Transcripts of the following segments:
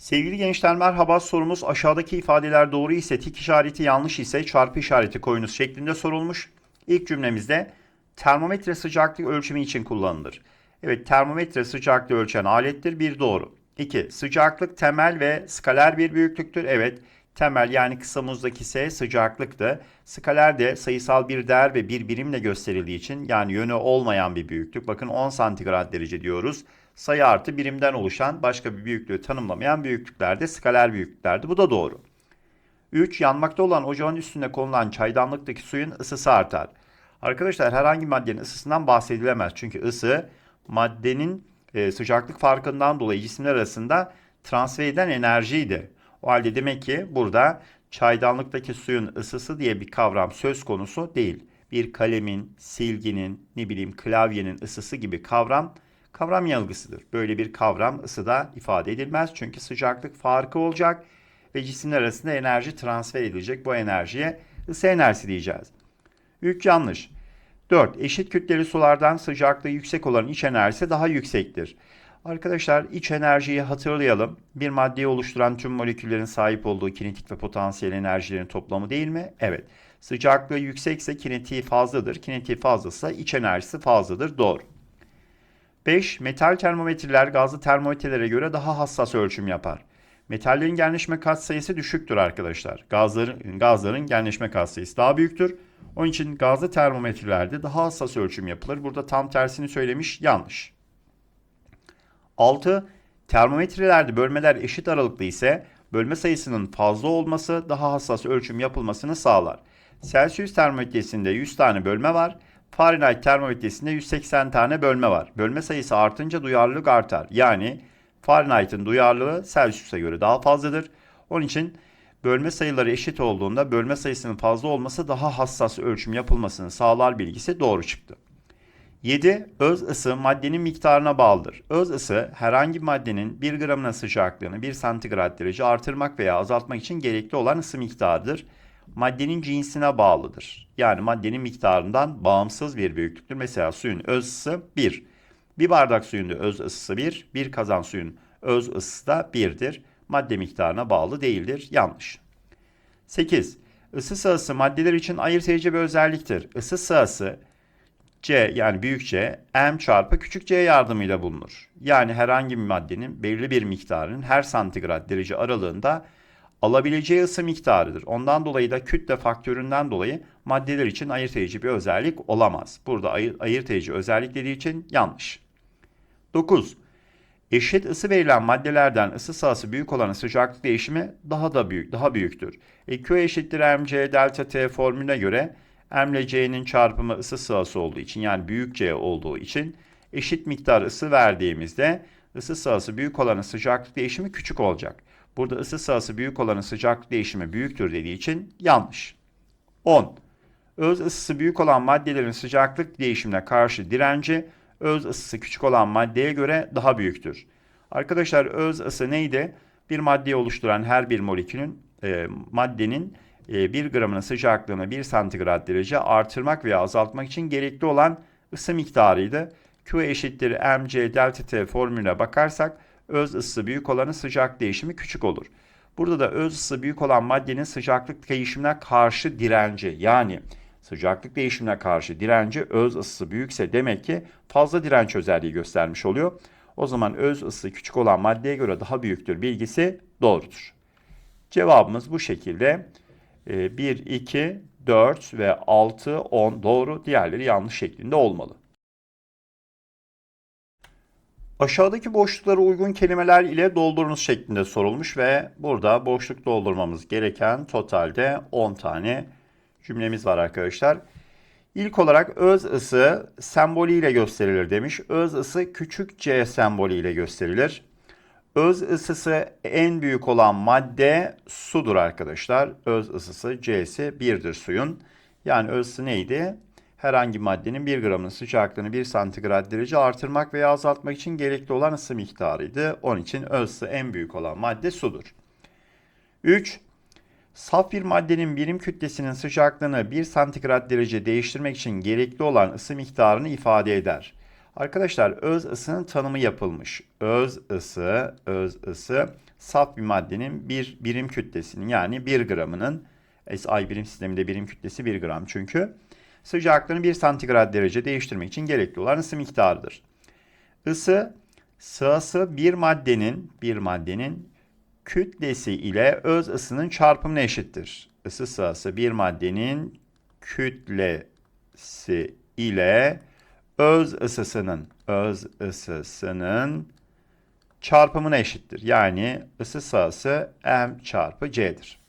Sevgili gençler merhaba sorumuz aşağıdaki ifadeler doğru ise tik işareti yanlış ise çarpı işareti koyunuz şeklinde sorulmuş. İlk cümlemizde termometre sıcaklık ölçümü için kullanılır. Evet termometre sıcaklığı ölçen alettir bir doğru. 2. Sıcaklık temel ve skaler bir büyüklüktür. Evet temel yani kısa muzdaki S sıcaklıktı. Skaler de sayısal bir değer ve bir birimle gösterildiği için yani yönü olmayan bir büyüklük. Bakın 10 santigrat derece diyoruz. Sayı artı birimden oluşan başka bir büyüklüğü tanımlamayan büyüklüklerde skaler büyüklüklerdi. Bu da doğru. 3. Yanmakta olan ocağın üstüne konulan çaydanlıktaki suyun ısısı artar. Arkadaşlar herhangi maddenin ısısından bahsedilemez. Çünkü ısı maddenin e, sıcaklık farkından dolayı cisimler arasında transfer eden enerjiydi. O halde demek ki burada çaydanlıktaki suyun ısısı diye bir kavram söz konusu değil. Bir kalemin, silginin, ne bileyim klavyenin ısısı gibi kavram kavram yanılgısıdır. Böyle bir kavram ısıda ifade edilmez. Çünkü sıcaklık farkı olacak ve cisimler arasında enerji transfer edilecek. Bu enerjiye ısı enerjisi diyeceğiz. 3 yanlış. 4. Eşit kütleli sulardan sıcaklığı yüksek olan iç enerjisi daha yüksektir. Arkadaşlar iç enerjiyi hatırlayalım. Bir maddeyi oluşturan tüm moleküllerin sahip olduğu kinetik ve potansiyel enerjilerin toplamı değil mi? Evet. Sıcaklığı yüksekse kinetiği fazladır. Kinetiği fazlasa iç enerjisi fazladır. Doğru. 5. Metal termometreler gazlı termometrelere göre daha hassas ölçüm yapar. Metallerin genleşme katsayısı düşüktür arkadaşlar. Gazların, gazların genleşme katsayısı daha büyüktür. Onun için gazlı termometrelerde daha hassas ölçüm yapılır. Burada tam tersini söylemiş yanlış. 6. Termometrelerde bölmeler eşit aralıklı ise bölme sayısının fazla olması daha hassas ölçüm yapılmasını sağlar. Celsius termometresinde 100 tane bölme var. Fahrenheit termometresinde 180 tane bölme var. Bölme sayısı artınca duyarlılık artar. Yani Fahrenheit'in duyarlılığı Celsius'a göre daha fazladır. Onun için bölme sayıları eşit olduğunda bölme sayısının fazla olması daha hassas ölçüm yapılmasını sağlar bilgisi doğru çıktı. 7. Öz ısı maddenin miktarına bağlıdır. Öz ısı herhangi bir maddenin 1 gramına sıcaklığını 1 santigrat derece artırmak veya azaltmak için gerekli olan ısı miktarıdır. Maddenin cinsine bağlıdır. Yani maddenin miktarından bağımsız bir büyüklüktür. Mesela suyun öz ısı 1. Bir bardak suyun öz ısısı 1. Bir kazan suyun öz ısısı da 1'dir. Madde miktarına bağlı değildir. Yanlış. 8. Isı sahası maddeler için ayırt edici bir özelliktir. Isı sahası C yani büyük C M çarpı küçük c yardımıyla bulunur. Yani herhangi bir maddenin belirli bir miktarının her santigrat derece aralığında alabileceği ısı miktarıdır. Ondan dolayı da kütle faktöründen dolayı maddeler için ayırt edici bir özellik olamaz. Burada ayır, ayırt edici özellik dediği için yanlış. 9. Eşit ısı verilen maddelerden ısı sahası büyük olan sıcaklık değişimi daha da büyük, daha büyüktür. E, Q eşittir mc delta t formülüne göre M ile C'nin çarpımı ısı sahası olduğu için yani büyük C olduğu için eşit miktar ısı verdiğimizde ısı sahası büyük olanın sıcaklık değişimi küçük olacak. Burada ısı sahası büyük olanın sıcaklık değişimi büyüktür dediği için yanlış. 10. Öz ısısı büyük olan maddelerin sıcaklık değişimine karşı direnci öz ısısı küçük olan maddeye göre daha büyüktür. Arkadaşlar öz ısı neydi? Bir maddeyi oluşturan her bir molekülün e, maddenin 1 gramının sıcaklığını 1 santigrat derece artırmak veya azaltmak için gerekli olan ısı miktarıydı. Q eşittir mc delta t formülüne bakarsak öz ısısı büyük olanın sıcak değişimi küçük olur. Burada da öz ısı büyük olan maddenin sıcaklık değişimine karşı direnci yani sıcaklık değişimine karşı direnci öz ısısı büyükse demek ki fazla direnç özelliği göstermiş oluyor. O zaman öz ısısı küçük olan maddeye göre daha büyüktür bilgisi doğrudur. Cevabımız bu şekilde. 1, 2, 4 ve 6, 10 doğru, diğerleri yanlış şeklinde olmalı. Aşağıdaki boşluklara uygun kelimeler ile doldurunuz şeklinde sorulmuş ve burada boşluk doldurmamız gereken totalde 10 tane cümlemiz var arkadaşlar. İlk olarak öz ısı sembolü ile gösterilir demiş. Öz ısı küçük c sembolü ile gösterilir. Öz ısısı en büyük olan madde sudur arkadaşlar. Öz ısısı C'si 1'dir suyun. Yani öz ısı neydi? Herhangi maddenin 1 gramının sıcaklığını 1 santigrat derece artırmak veya azaltmak için gerekli olan ısı miktarıydı. Onun için ısı en büyük olan madde sudur. 3. Saf bir maddenin birim kütlesinin sıcaklığını 1 santigrat derece değiştirmek için gerekli olan ısı miktarını ifade eder. Arkadaşlar öz ısının tanımı yapılmış. Öz ısı, öz ısı saf bir maddenin bir birim kütlesinin yani 1 gramının SI birim sisteminde birim kütlesi 1 gram çünkü sıcaklığını 1 santigrat derece değiştirmek için gerekli olan ısı miktarıdır. Isı sığası bir maddenin bir maddenin kütlesi ile öz ısının çarpımına eşittir. Isı sığası bir maddenin kütlesi ile öz ısısının öz ısısının çarpımına eşittir. Yani ısı sahası m çarpı c'dir.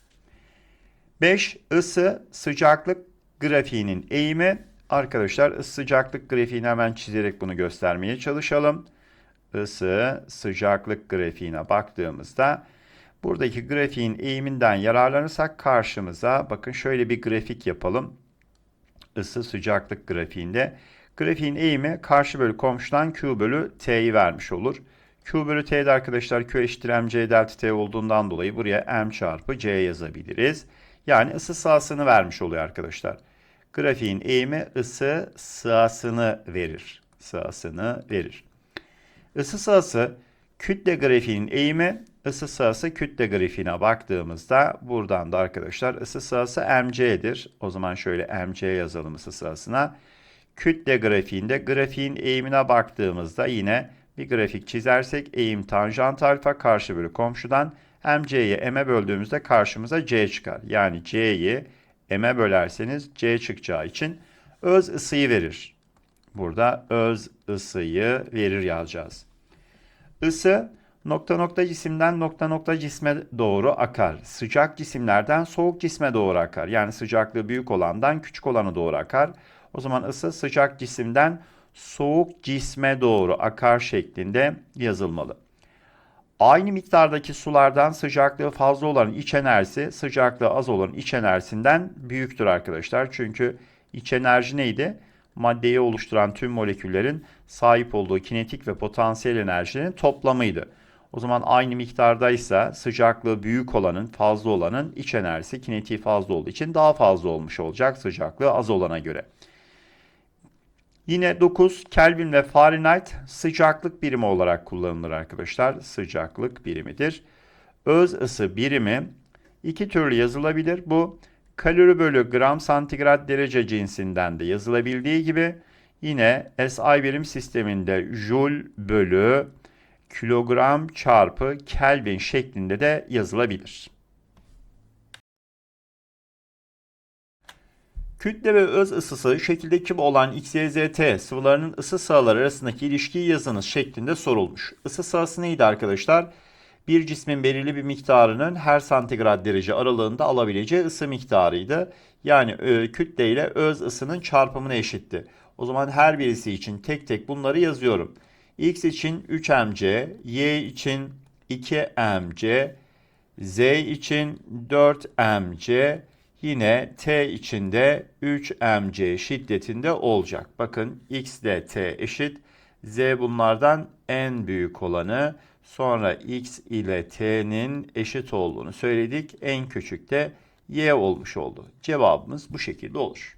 5. Isı sıcaklık grafiğinin eğimi. Arkadaşlar sıcaklık grafiğini hemen çizerek bunu göstermeye çalışalım. Isı sıcaklık grafiğine baktığımızda buradaki grafiğin eğiminden yararlanırsak karşımıza bakın şöyle bir grafik yapalım. Isı sıcaklık grafiğinde grafiğin eğimi karşı bölü komşudan Q bölü T'yi vermiş olur. Q bölü T'de arkadaşlar Q eşittir MC delta T olduğundan dolayı buraya M çarpı C yazabiliriz. Yani ısı sahasını vermiş oluyor arkadaşlar. Grafiğin eğimi ısı sahasını verir. Sahasını verir. Isı sahası kütle grafiğinin eğimi ısı sahası kütle grafiğine baktığımızda buradan da arkadaşlar ısı sahası mc'dir. O zaman şöyle mc yazalım ısı sahasına. Kütle grafiğinde grafiğin eğimine baktığımızda yine bir grafik çizersek eğim tanjant alfa karşı bölü komşudan mc'yi m'e böldüğümüzde karşımıza c çıkar. Yani c'yi m'e bölerseniz c çıkacağı için öz ısıyı verir. Burada öz ısıyı verir yazacağız. Isı nokta nokta cisimden nokta nokta cisme doğru akar. Sıcak cisimlerden soğuk cisme doğru akar. Yani sıcaklığı büyük olandan küçük olanı doğru akar. O zaman ısı sıcak cisimden soğuk cisme doğru akar şeklinde yazılmalı. Aynı miktardaki sulardan sıcaklığı fazla olan iç enerjisi sıcaklığı az olan iç enerjisinden büyüktür arkadaşlar. Çünkü iç enerji neydi? Maddeyi oluşturan tüm moleküllerin sahip olduğu kinetik ve potansiyel enerjinin toplamıydı. O zaman aynı miktardaysa sıcaklığı büyük olanın, fazla olanın iç enerjisi kinetiği fazla olduğu için daha fazla olmuş olacak sıcaklığı az olana göre. Yine 9 Kelvin ve Fahrenheit sıcaklık birimi olarak kullanılır arkadaşlar. Sıcaklık birimidir. Öz ısı birimi iki türlü yazılabilir. Bu kalori bölü gram santigrat derece cinsinden de yazılabildiği gibi yine SI birim sisteminde joule bölü kilogram çarpı Kelvin şeklinde de yazılabilir. Kütle ve öz ısısı şekilde küp olan XYZT sıvılarının ısı sahaları arasındaki ilişkiyi yazınız şeklinde sorulmuş. Isı sahası neydi arkadaşlar? Bir cismin belirli bir miktarının her santigrat derece aralığında alabileceği ısı miktarıydı. Yani e, kütle ile öz ısının çarpımına eşitti. O zaman her birisi için tek tek bunları yazıyorum. X için 3 mc, Y için 2 mc, Z için 4 mc, yine T içinde 3 mc şiddetinde olacak. Bakın X ile T eşit. Z bunlardan en büyük olanı. Sonra X ile T'nin eşit olduğunu söyledik. En küçük de Y olmuş oldu. Cevabımız bu şekilde olur.